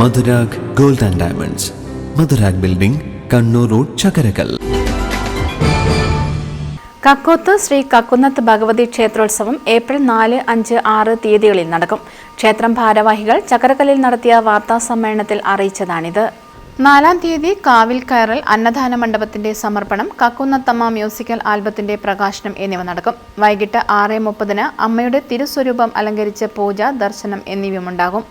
Madhurag gold and diamonds. Madhurag building Kannur road Chakkarakkal. Kakkoth Shri Kakkunnath Bhagavathi ക്ഷേത്രോത്സവം April നാല് അഞ്ച് ആറ് തീയതികളിൽ നടക്കും. ക്ഷേത്രം ഭാരവാഹികൾ ചക്കരക്കല്ലിൽ നടത്തിയ വാർത്താ സമ്മേളനത്തിൽ അറിയിച്ചതാണിത്. നാലാം തീയതി കാവിൽ കയറൽ അന്നദാന മണ്ഡപത്തിന്റെ സമർപ്പണം കക്കുന്നത്തമ്മ മ്യൂസിക്കൽ ആൽബത്തിന്റെ പ്രകാശനം എന്നിവ നടക്കും. വൈകിട്ട് ആറ് മുപ്പതിന് അമ്മയുടെ തിരുസ്വരൂപം അലങ്കരിച്ച പൂജ ദർശനം എന്നിവയുമുണ്ടാകും.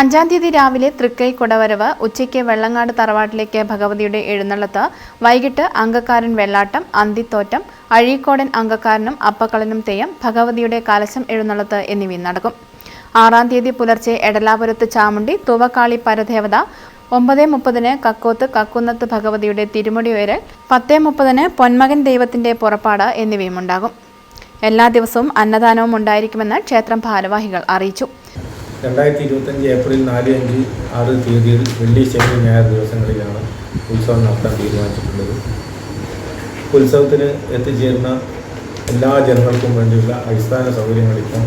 അഞ്ചാം തീയതി രാവിലെ തൃക്കൈ കൊടവരവ് ഉച്ചയ്ക്ക് വെള്ളങ്ങാട് തറവാട്ടിലേക്ക് ഭഗവതിയുടെ എഴുന്നള്ളത്ത് വൈകിട്ട് അങ്കക്കാരൻ വെള്ളാട്ടം അന്തിത്തോറ്റം അഴീക്കോടൻ അങ്കക്കാരനും അപ്പക്കളനും തെയ്യം ഭഗവതിയുടെ കലശം എഴുന്നള്ളത്ത് എന്നിവയും നടക്കും. ആറാം തീയതി പുലർച്ചെ എടലാപുരത്ത് ചാമുണ്ടി തുവക്കാളി പരദേവത ഒമ്പത് മുപ്പതിന് കക്കോത്ത് കക്കുന്നത്ത് ഭഗവതിയുടെ തിരുമുടി ഉയരൽ പത്ത് മുപ്പതിന് പൊന്മകൻ ദൈവത്തിന്റെ പുറപ്പാട് എന്നിവയും ഉണ്ടാകും. എല്ലാ ദിവസവും അന്നദാനവും ഉണ്ടായിരിക്കുമെന്ന് ക്ഷേത്രം ഭാരവാഹികൾ അറിയിച്ചു. രണ്ടായിരത്തി ഇരുപത്തഞ്ച് ഏപ്രിൽ നാല് അഞ്ച് ആറ് തീയതിയിൽ വെള്ളി ശനി ഞായർ ദിവസങ്ങളിലാണ് ഉത്സവം നടത്താൻ തീരുമാനിച്ചിട്ടുള്ളത്. ഉത്സവത്തിന് എത്തിച്ചേരുന്ന എല്ലാ ജനങ്ങൾക്കും വേണ്ടിയുള്ള അടിസ്ഥാന സൗകര്യങ്ങൾ ഇപ്പം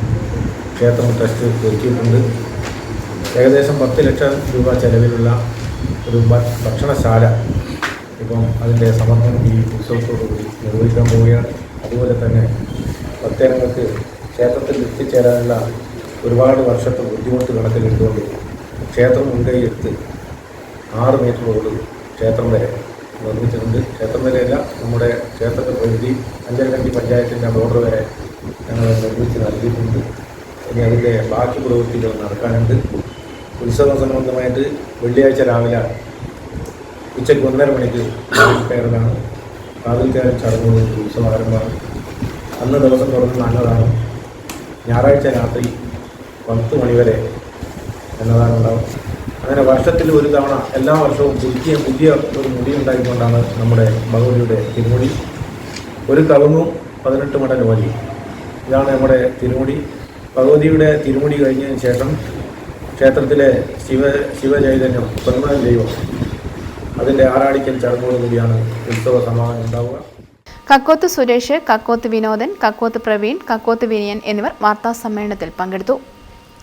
ക്ഷേത്രം ട്രസ്റ്റ് ഒരുക്കിയിട്ടുണ്ട്. ഏകദേശം പത്ത് ലക്ഷം രൂപ ചെലവിലുള്ള ഒരു ഭക്ഷണശാല ഇപ്പം അതിന്റെ സമർപ്പണം ഈ ഉത്സവത്തോടുകൂടി നിർവഹിക്കാൻ പോവുകയാണ്. അതുപോലെ തന്നെ ഭക്തജനങ്ങൾക്ക് ക്ഷേത്രത്തിൽ എത്തിച്ചേരാനുള്ള ഒരുപാട് വർഷത്തെ ബുദ്ധിമുട്ട് കണക്കിലെടുത്തുകൊണ്ട് ക്ഷേത്രം മുൻകൈയെടുത്ത് ആറ് മീറ്റർ റോഡ് ക്ഷേത്രം വരെ നിർമ്മിച്ചിട്ടുണ്ട്. ക്ഷേത്രം വരെയല്ല നമ്മുടെ ക്ഷേത്രത്തെ പ്രകൃതി അഞ്ചരക്കണ്ടി പഞ്ചായത്തിന്റെ ബോർഡർ വരെ ഞങ്ങൾ നിർമ്മിച്ച് നൽകിയിട്ടുണ്ട്. ഇനി അതിന്റെ ബാക്കി പ്രവൃത്തികൾ നടക്കാനുണ്ട്. ഉത്സവ സംബന്ധമായിട്ട് വെള്ളിയാഴ്ച രാവിലെ ഉച്ചയ്ക്ക് ഒന്നര മണിക്ക് കയറലാണ് കാതിൽ കയറൽ ചടങ്ങുകൾ ഉത്സവം ആരംഭമാണ്. അന്ന് ദിവസം തുടങ്ങുന്ന നല്ലതാണ്. ഞായറാഴ്ച രാത്രി പത്ത് മണിവരെ എന്നതാണ് ഉണ്ടാവും അങ്ങനെ വർഷത്തിൽ ഒരു തവണ എല്ലാ വർഷവും പുതിയ പുതിയ ഒരു മുടി ഉണ്ടായിക്കൊണ്ടാണ് നമ്മുടെ ഭഗവതിയുടെ തിരുമുടി. ഒരു കവുങ്ങും പതിനെട്ട് മടൽ വലി ഇതാണ് നമ്മുടെ തിരുമുടി. ഭഗവതിയുടെ തിരുമുടി കഴിഞ്ഞതിന് ശേഷം ക്ഷേത്രത്തിലെ ശിവ ശിവചൈതന്യം പെരുമാൾ ദൈവം അതിന്റെ ആറാടിക്കൽ ചടങ്ങോടുകൂടിയാണ് ഉത്സവ സമാധാനം ഉണ്ടാവുക. കക്കോത്ത് സുരേഷ് കക്കോത്ത് വിനോദൻ കക്കോത്ത് പ്രവീൺ കക്കോത്ത് വിനയൻ എന്നിവർ വാർത്താ സമ്മേളനത്തിൽ പങ്കെടുത്തു.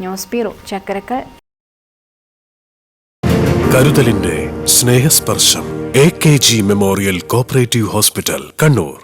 ന്യൂസ് ബ്യൂറോ ചക്കരക്കൽ കരുതലിന്റെ സ്നേഹസ്പർശം A K G memorial cooperative hospital Kannur.